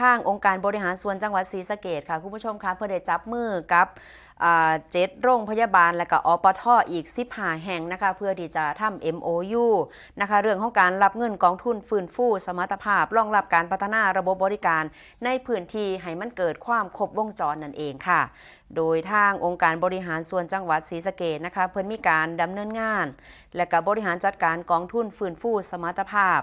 ทางองค์การบริหารส่วนจังหวัดศรีสะเกดค่ะคุณผู้ชมคะเพื่อได้จับมือกับเจ็ดโรงพยาบาลและก็อปทอีก 15 แห่งนะคะเพื่อที่จะทำ MOU นะคะเรื่องของการรับเงินกองทุนฟื้นฟูสมรรถภาพรองรับการพัฒนาระบบบริการ ในพื้นที่ให้มันเกิดความครบวงจรนั่นเองค่ะ โดยทางองค์การบริหารส่วนจังหวัดศรีสะเกดนะคะเพิ่นมีการดำเนินงาน และก็บริหารจัดการกองทุนฟื้นฟูสมรรถภาพ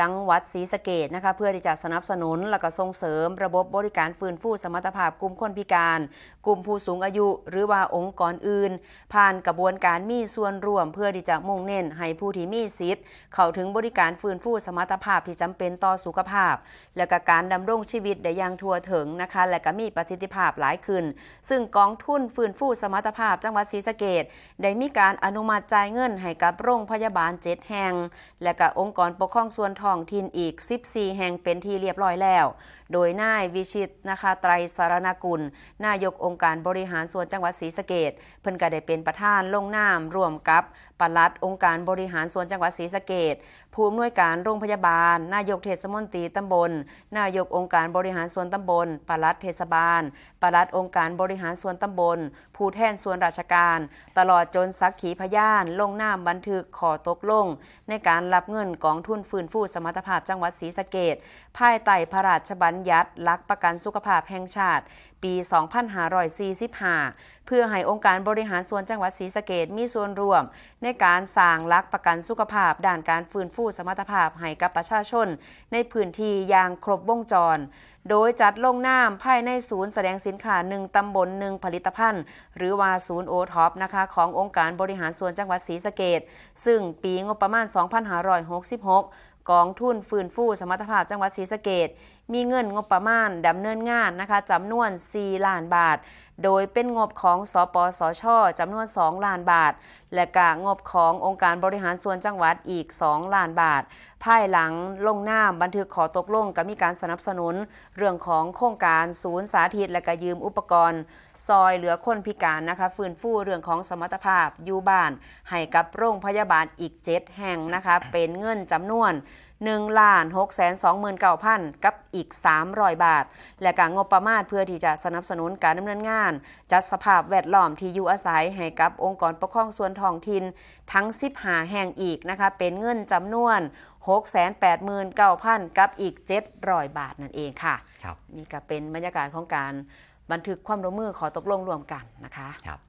จังหวัดศรีสะเกดนะคะเพื่อที่จะสนับสนุนและก็ส่งเสริมระบบบริการฟื้นฟูสมรรถภาพกลุ่มคนพิการ กลุ่มผู้สูงอายุ หรือว่าองค์กรอื่น ผ่านกระบวนการมีส่วนร่วม เพื่อที่จะมุ่งเน้นให้ผู้ที่มีสิทธิ์ เข้าถึงบริการฟื้นฟูสมรรถภาพที่จำเป็นต่อสุขภาพ และก็การดำรงชีวิตได้อย่างทั่วถึงนะคะและก็มีประสิทธิภาพหลายขึ้น ซึ่งกองทุนฟื้นฟูสมรรถภาพ จังหวัดศรีสะเกดได้มีการอนุมัติจ่ายเงินให้กับโรงพยาบาล7แห่ง และก็องค์กรปกครองส่วนท้องถิ่นอีก 14 แห่งเป็นที่เรียบร้อยแล้ว โดยนายวิชิตนะคะไตรสารณกุล นายกองค์การบริหารส่วนจังหวัดศรีสะเกดเพิ่นก็ได้เป็นประธานลงนามร่วมกับปลัดองค์การบริหารส่วนจังหวัดศรีสะเกดผู้อำนวยการโรงพยาบาล นายกเทศมนตรีตำบล นายกองค์การบริหารส่วนตำบลปลัดเทศบาลปลัดองค์การบริหารส่วนตำบล ผู้แทนส่วนราชการ ตลอดจนสักขีพยาน ลงนามบันทึกขอตกลง ในการรับเงินกองทุนฟื้นฟูสมรรถภาพจังหวัดศรีสะเกดภายใต้พระราชบัญญัติหลักประกันสุขภาพแห่งชาติ ปี 2545 เพื่อให้องค์การบริหารส่วนจังหวัดศรีสะเกดมีส่วนร่วม ในการสร้างหลักประกันสุขภาพด้านการฟื้นฟูสมรรถภาพให้กับประชาชน ในพื้นที่อย่างครบวงจรโดยจัดลงนามภายในศูนย์แสดงสินค้า1ตำบล1ผลิตภัณฑ์ หรือว่าศูนย์โอท็อปนะคะขององค์การบริหารส่วนจังหวัดศรีสะเกดซึ่งปีงบประมาณ 2566 กองทุนฟื้นฟูสมรรถภาพจังหวัดศรีสะเกดมีเงินงบประมาณดำเนินงานนะคะจำนวน 4 ล้านบาท โดยเป็นงบของสปสชจำนวน 2 ล้านบาท และกะงบขององค์การบริหารส่วนจังหวัดอีก 2 ล้านบาท ภายหลังลงน้ามบันทึกขอตกลงกับมีการสนับสนุน เรื่องของโครงการศูนย์สาธิต และกะยืมอุปกรณ์ ซอยเหลือคนพิการนะคะฟื้นฟูเรื่องของสมรรถภาพอยู่บ้าน ให้กับโรงพยาบาลอีก 7 แห่งนะคะเป็นเงินจำนวน 1ล้าน6 2 9 0 0 0 กับอีก 300 บาท และการงบประมาณเพื่อที่จะสนับสนุนการดำเนินงาน จัดสภาพแวดล้อมที่อยู่อาศัยให้กับองค์กรปกครองส่วนท้องถิ่นทั้ง 15 แห่งอีกนะคะเป็นเงินจำนวน 689,000 กับอีก 700 บาทนั่นเองค่ะครับนี่ก็เป็นบรรยากาศของการบันทึกความร่วมมือขอตกลงรวมกันนะคะครับ